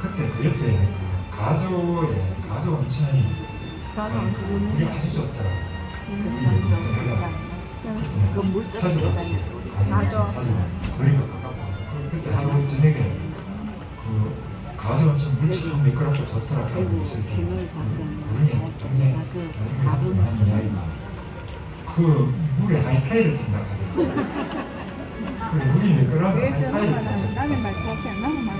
그때 그 옆에 그 가조에 가조 온천이 저는 우리 아직도 없더라. 그물 사주 떠서 갔어. 맞아. 가조 사주 거리가 가깝고 그때 하루 저녁에 그 온천 물이 참 미끄럽고 좋더라고. 아이고 있을 때. 김을 우리 사건 동네 내가 그 하는 밥은 이야기가 그 물에 하이타이를 탄다 하더라고. 그 물이 미끄러우면 왜 하이타이를 탔어. 나는 말 좋게 나는 말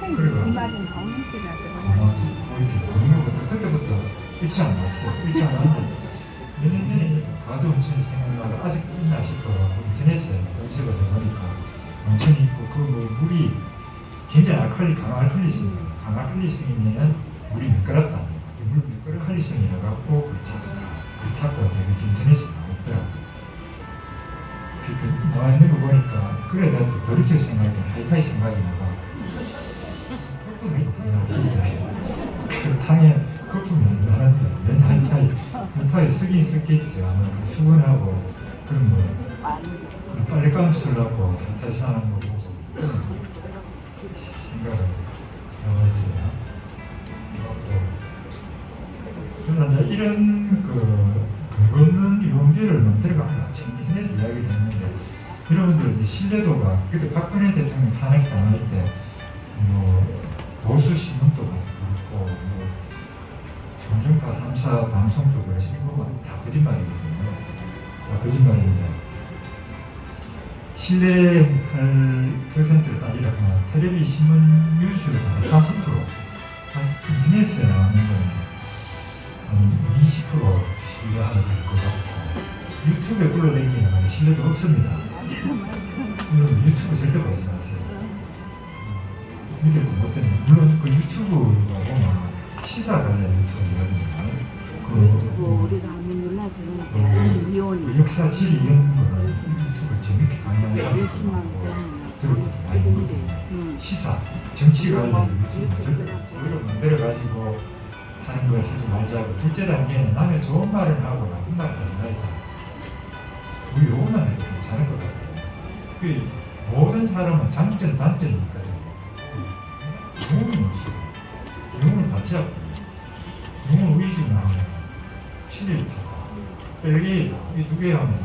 이 나쁜 그래요. 이 말은 강민씨가 아마 이렇게 보면부터 그때부터 일치 안 났어. 일치 안 났는데 몇 년 전에 이제 가수 온천이 생각나고 아직도 있나 싶어 인터넷에 검색을 해보니까 온천이 있고 그뭐 물이 굉장히 알칼리 강한 알칼리성 강한 알칼리성이면은 물이 미끄럽다. 물 미끄러 칼리성이라 갖고 그 타고 이제 그 인터넷에 나오더라고. 그 나와 있는 거 보니까 그래 내가 돌이켜 생각했더니 하이타이 생각이 나가. 그 거품이 안 나는데 맨 한타이 한타이 쓰긴 쓰겠지. 아마 그 수건하고 그런 뭐 빨리 감쓰려고 한타이 사는 거 보고 생각을 해봤어요. 그래서 이제 이런 그 근거없는 용기를 만들어가 마치 인터넷에 이야기 됐는데 여러분들 이제 신뢰도가 그때 박근혜 대통령 탄핵 당할 때뭐 성중파 3사 방송도 그렇지 이거 다 거짓말이거든요. 다 거짓말인데 신뢰할 따지라 하면 텔레비 신문 뉴스를 다40% 사실 인터넷에 나오는 거는 한20% 신뢰하게 될것 같고 유튜브에 올라다니는 건 신뢰도 없습니다. 여러분 유튜브 절대 보지 마세요. 믿을 것 때문에 물론 그 유튜브가 보면 시사 관련 유튜브거든요. 그, 역사 지리 이런 유튜브 재밌게 사람도 원 들고 많이 보거든요. 시사, 정치 관련 유튜브 절대 오히려 만들어가지고 하는 걸 하지 말자고 둘째 단계는 남의 좋은 말을 하고 나쁜 말 하지 말자. 우리 요것만 해도 괜찮을 것 같아요. 그 모든 사람은 장점, 단점이 있거든요. 있어요. 용을 같이 하고 친일파다. 뺄게 이두 개 하면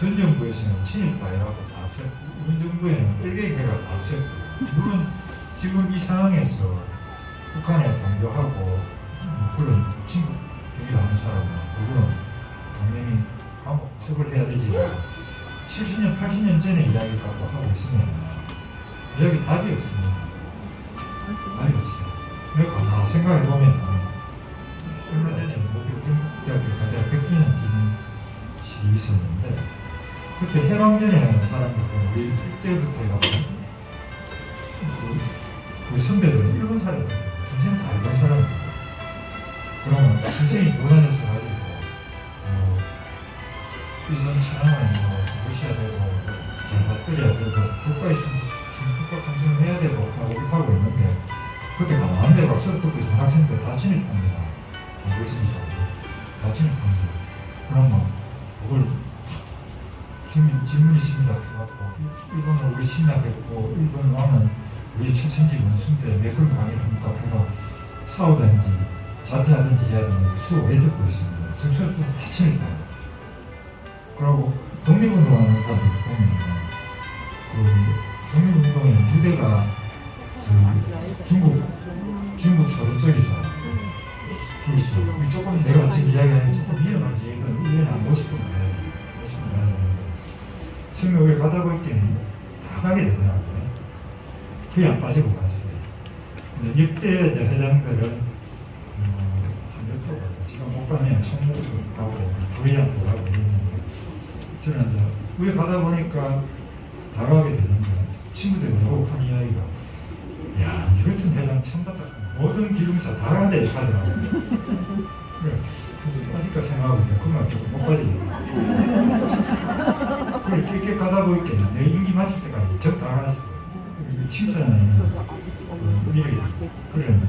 전 정부에서는 친일파라고 다 없앴고 이번 정부에는 뺄게개가 다 없앴고 물론 지금 이 상황에서 북한에 강조하고 음, 그런 친구 얘기하는 사람은 그거는 당연히 감옥 처벌해야 되지 70년, 80년 전에 이야기 갖고 하고 있으면 여기 답이 없습니다. 답이 없어요. 그러니까 다 생각해보면 기념식이 있었는데 해방전에 사람들 보면 우리 이때부터 해가지고 그, 그 선배들은 일본 사람들 선생님 다 일본 사람들 그러면 선생님이 고단해서 가지고 어, 일본 천황을 뭐 모셔야 되고 잘 받들여야 되고 국가의 순, 국가 감정을 해야 되고 하고 이렇게 하고 있는데 그때 가만한 데가 수업 듣고 있는 학생들 다 침입합니다. 알겠습니다. 다 침입합니다. 그러면 그걸 질문, 질문이. 해갖고 일본은 우리 침략했고 일본 왕은 우리 천천지 원수인데 왜 그런 강의를 합니까? 그가 싸우든지 자퇴하든지 해야 되는데 수업 왜 듣고 있습니다. 저 수업부터 다 침입해요. 그리고 독립운동하는 사람들 보면 그 독립운동에 유대가 그 중국 중국 서로 쪽이죠. 그렇죠. 조금 내가 지금 이야기하는 조금. 이건 이해는 성역에 가다 보니까 다 가게 되더라고요. 그게 안 빠지고 갔어요. 근데 이때 이제 회장들은 어, 한몇 쪽 지금 못 가면 총무도 가고 부회장도 가고 있는데 저는 이제 위에 가다 보니까 다 가게 되는데 친구들이 보고 한 이야기가 야, 이 같은 회장 참 같다. 모든 기름사 다. 그래, 근데 아직까지 생각하고 있는데 그만 조금 못 빠지겠네. 그래, 이렇게 가다 보니까 내 임기 마칠 때까지 적다 알았어. 그리고 칭찬하는 그 일이 그런